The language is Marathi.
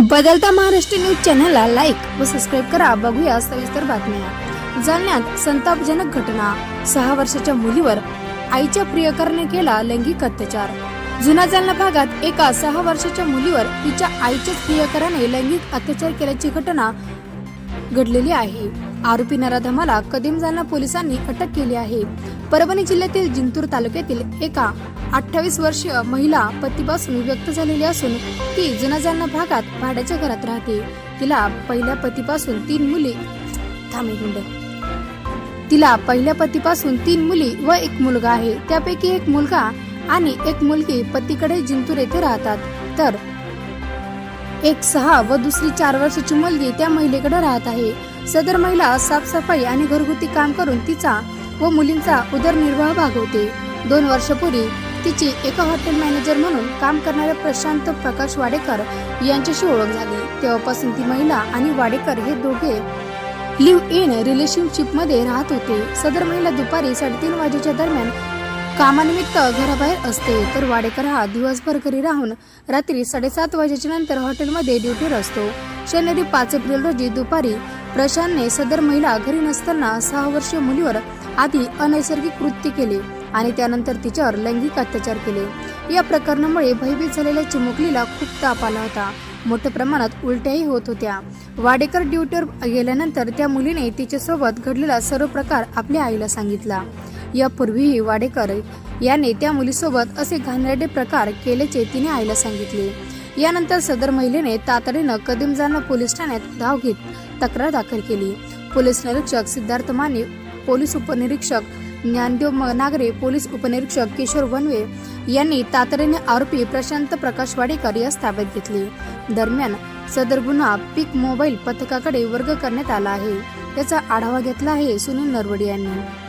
बदलता महाराष्ट्र न्यूज चॅनलला लाईक व सबस्क्राईब करा. बघूया सविस्तर बातम्या. जालन्यात संतापजनक घटना. सहा वर्षाच्या मुलीवर आईच्या प्रियकराने केला लैंगिक अत्याचार. जुना जालना भागात एका सहा वर्षाच्या मुलीवर तिच्या आईच्याच प्रियकराने लैंगिक अत्याचार केल्याची घटना घडलेली आहे. आरोपी नराधमाला कदीम जालना पोलिसांनी अटक केली आहे. परभणी जिल्ह्यातील जिंतूर तालुक्यातील एका अठ्ठावीस वर्षीय महिला पतीपासून व्यक्त झालेली असून ती जुना जालना भागात भाड्याच्या घरात राहते. तिला पहिल्या पतीपासून तीन मुली थांबे एक तिला पहिल्या पतीपासून तीन मुली व एक मुलगा आहे. त्यापैकी एक मुलगा आणि एक मुलगी पतीकडे जिंतूर येथे राहतात. तर एक सहा व दुसरी चार वर्षाची मुलगी त्या महिलेकडे राहत आहे. सदर महिला साफसफाई आणि घरगुती काम करून तिचा व मुलींचा उदरनिर्वाह भागवते. दोन वर्षापूर्वी तिची एका हॉटेल मॅनेजर म्हणून काम करणाऱ्या प्रशांत प्रकाश वाडेकर यांच्याशी ओळख झाली. तेव्हापासून ती महिला आणि वाडेकर हे दोघे लिव्ह इन रिलेशनशिपमध्ये राहत होते. सदर महिला दुपारी साडेतीन वाजेच्या दरम्यान कामानिमित्त घराबाहेर असते तर वाडेकर हा दिवसभर घरी राहून रात्री साडेसात वाजेच्या नंतर हॉटेलमध्ये ड्युटीवर असतो. शनिवारी पाच एप्रिल रोजी दुपारी प्रशांतने सदर महिला घरी नसताना सहा वर्षीय मुलीवर आधी अनैसर्गिक कृत्य केले आणि त्यानंतर तिच्यावर लैंगिक अत्याचार केले. या प्रकरणामुळे भयभीत झालेल्या चिमुकलीला खूप ताप आला होता. मोठ्या प्रमाणात उलट्याही होत होत्या. वाडेकर ड्युटीवर गेल्यानंतर त्या मुलीने तिच्यासोबत घडलेला सर्व प्रकार आपल्या आईला सांगितला. यापूर्वीही वाडेकर याने त्या मुलीसोबत असे घाणेरडे प्रकार केल्याचे तिने आईला सांगितले. यानंतर सदर महिलेने तातडीनं कदीम पोलीस ठाण्यात धाव घेत तक्रार दाखल केली. पोलीस निरीक्षक सिद्धार्थ माने पोलीस उपनिरीक्षक ज्ञानदेव म- नागरे पोलीस उपनिरीक्षक किशोर वनवे यांनी तातडीने आरोपी प्रशांत प्रकाश वाडेकर यास ताब्यात घेतले. दरम्यान सदर गुन्हा पीक मोबाईल पथकाकडे वर्ग करण्यात आला आहे. याचा आढावा घेतला आहे सुनील नरवडे यांनी.